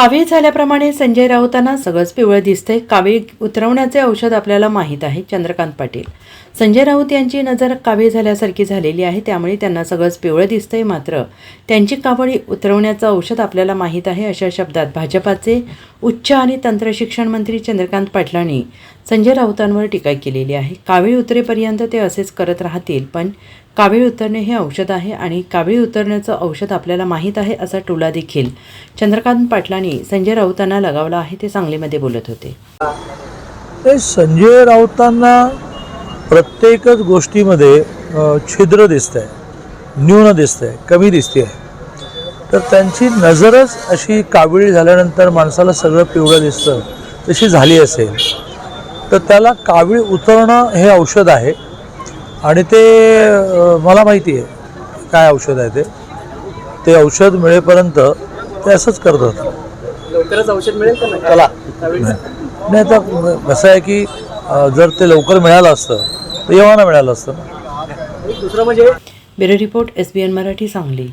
कावीळ झाल्याप्रमाणे संजय राऊतांना सगळंच पिवळं दिसतंय. कावीळ उतरवण्याचे औषध आपल्याला माहीत आहे. चंद्रकांत पाटील. संजय राऊत यांची नजर कावीळ झाल्यासारखी झालेली आहे. त्यामुळे त्यांना सगळंच पिवळं दिसतंय. मात्र त्यांची कावळी उतरवण्याचं औषध आपल्याला माहीत आहे अशा शब्दात भाजपाचे उच्च आणि तंत्रशिक्षण मंत्री चंद्रकांत पाटलांनी संजय राऊतांवर टीका केलेली आहे. कावीळ उतरेपर्यंत ते असेच करत राहतील पण कावीळ उतरणे हे औषध आहे आणि कावीळ उतरण्याचं औषध आपल्याला माहीत आहे असा टोला देखील चंद्रकांत पाटलांनी संजय राऊतांना लगावला आहे ते सांगलीमध्ये बोलत होते. ते संजय राऊतांना प्रत्येकच गोष्टीमध्ये छिद्र दिसत आहे न्यून दिसतंय कमी दिसते आहे तर त्यांची नजरच अशी काविळी झाल्यानंतर माणसाला सगळं पिवळं दिसतं तशी झाली असेल. तर त्याला कावीळ उतरणं हे औषध आहे. आणि ते मला माहिती आहे. काय औषध आहे ते. ते औषध मिळेपर्यंत ते असंच करत होतं लवकरच औषध मिळेल का नाही? चला. त्यावेळी नाही. आता कसं आहे की जर ते लवकर मिळालं असतं तर येवाना मिळालं असतं ना. दुसरं म्हणजे bureau report S B N Marathi Sangli.